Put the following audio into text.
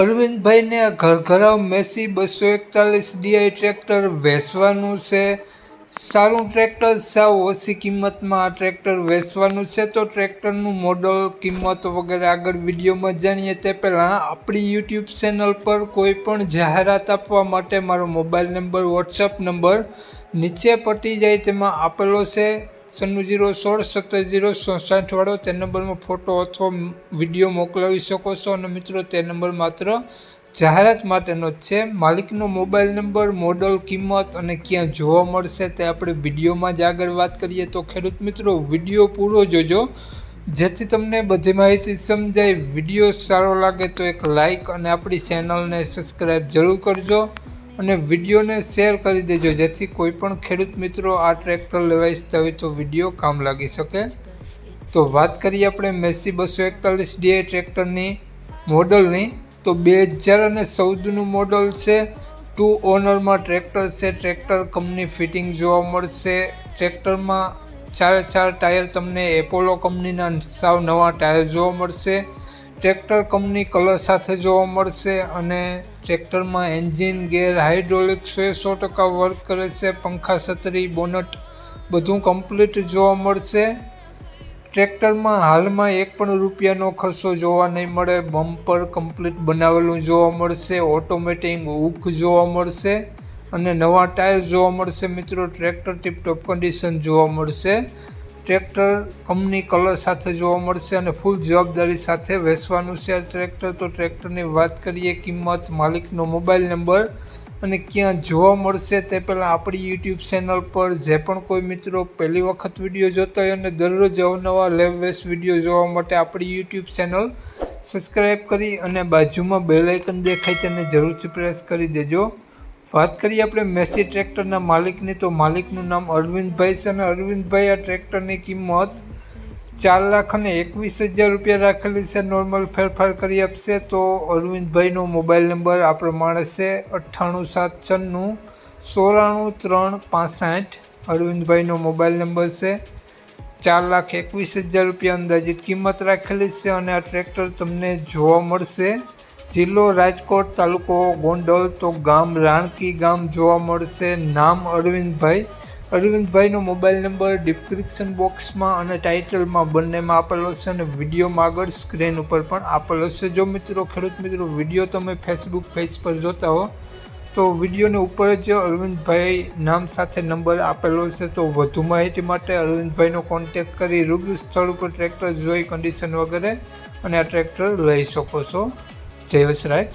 અરવિંદભાઈને ઘરઘરાવ Massey બસો એકતાલીસ D I tractor વેચવાનું છે. સારું ટ્રેક્ટર સાવ ઓછી કિંમતમાં આ ટ્રેક્ટર વેચવાનું છે. તો ટ્રેક્ટરનું મોડલ, કિંમત વગેરે આગળ વિડીયોમાં જાણીએ તે પહેલાં આપણી યુટ્યુબ ચેનલ પર કોઈ પણ જાહેરાત આપવા માટે મારો મોબાઈલ નંબર, વોટ્સઅપ નંબર નીચે પટી જાય તેમાં આપેલો છે. સન્નું જીરો સોળ સત્તર જીરો ચોસાઠ વાળો તે નંબરમાં ફોટો અથવા વીડિયો મોકલાવી શકો છો. અને મિત્રો, તે નંબર માત્ર જાહેરાત માટેનો જ છે. માલિકનો મોબાઈલ નંબર, મોડલ, કિંમત અને ક્યાં જોવા મળશે તે આપણે વિડીયોમાં જ આગળ વાત કરીએ. તો ખેડૂત મિત્રો, વીડિયો પૂરો જોજો. જેથી તમને બધી માહિતી સમજાય. વીડિયો સારો લાગે તો એક લાઈક અને આપણી ચેનલને સબસ્ક્રાઈબ જરૂર કરજો. અને વિડીયોને શેર કરી દેજો. જેથી કોઈ પણ ખેડૂત મિત્રો આ ટ્રેક્ટર લેવા ઈચ્છતા હોય તો વીડિયો કામ લાગી શકે. તો વાત કરીએ આપણે મેસી બસો એકતાલીસ ડીએ ટ્રેક્ટરની મોડલની. તો બે હજાર અને ચૌદનું મોડલ છે. ટુ ઓનરમાં ટ્રેક્ટર છે. ટ્રેક્ટર કંપની ફિટિંગ જોવા મળશે. ટ્રેક્ટરમાં ચાર ચાર ટાયર તમને એપોલો કંપનીના સાવ નવા ટાયર જોવા મળશે. ટ્રેક્ટર કંપની કલર સાથે જોવા મળશે અને ટ્રેક્ટરમાં એન્જિન, ગેર હાઇડ્રોલિક સો સો ટકા વર્ક કરે છે, પંખા, છત્રી, બોનટ બધું કમ્પ્લીટ જોવા મળશે. ટ્રેક્ટરમાં હાલમાં એક પણ રૂપિયાનો ખર્ચો જોવા નહીં મળે. બમ્પર કમ્પ્લીટ બનાવેલું જોવા મળશે. ઓટોમેટિક હુક જોવા મળશે અને નવા ટાયર જોવા મળશે મિત્રો. ટ્રેક્ટર ટીપટોપ કન્ડિશન જોવા મળશે. ટ્રેક્ટર કંપની કલર સાથે જોવા મળશે અને ફૂલ જવાબદારી સાથે વેચવાનું છે આ ટ્રેક્ટર. તો ટ્રેક્ટરની વાત કરીએ કિંમત, માલિકનો મોબાઈલ નંબર અને ક્યાં જોવા મળશે તે પહેલાં આપણી યુટ્યુબ ચેનલ પર જે પણ કોઈ મિત્રો પહેલી વખત વીડિયો જોતા હોય અને દરરોજ અવનવા લેવ વેસ્ટ વીડિયો જોવા માટે આપણી યુટ્યુબ ચેનલ સબસ્ક્રાઈબ કરી અને બાજુમાં બેલાઇકન દેખાય તેને જરૂરથી પ્રેસ કરી દેજો. વાત કરીએ આપણે મેસી ટ્રેક્ટરના માલિકની, તો માલિકનું નામ અરવિંદભાઈ છે અને અરવિંદભાઈ આ ટ્રેક્ટરની કિંમત ચાર લાખ અને એકવીસ હજાર રૂપિયા રાખેલી છે. નોર્મલ ફેરફાર કરી આપશે તો અરવિંદભાઈનો મોબાઈલ નંબર આ પ્રમાણે છે. અઠ્ઠાણું સાત છન્નું, સોળાણું ત્રણ પાસઠ અરવિંદભાઈનો મોબાઈલ નંબર છે. ચાર લાખ એકવીસ હજાર રૂપિયા અંદાજિત કિંમત રાખેલી છે અને આ ટ્રેક્ટર તમને જોવા મળશે. જિલ્લો રાજકોટ તાલુકો ગોંડલ તો ગામ રાણકી ગામ જોવા મળશે. નામ અરવિંદભાઈ. અરવિંદભાઈનો મોબાઈલ નંબર ડિસ્ક્રિપ્શન બોક્સમાં અને ટાઇટલમાં બંનેમાં આપેલો છે અને વિડીયોમાં આગળ સ્ક્રીન ઉપર પણ આપેલો છે. જો મિત્રો, ખેડૂત મિત્રો, વીડિયો તમે ફેસબુક પેજ પર જોતા હો, તો વિડીયોની ઉપર જ અરવિંદભાઈ નામ સાથે નંબર આપેલો છે. તો વધુ માહિતી માટે અરવિંદભાઈનો કોન્ટેક્ટ કરી રૂબરૂ સ્થળ ઉપર ટ્રેક્ટર જોઈ કન્ડિશન વગેરે અને આ ટ્રેક્ટર લઈ શકો છો. જય વસરાજ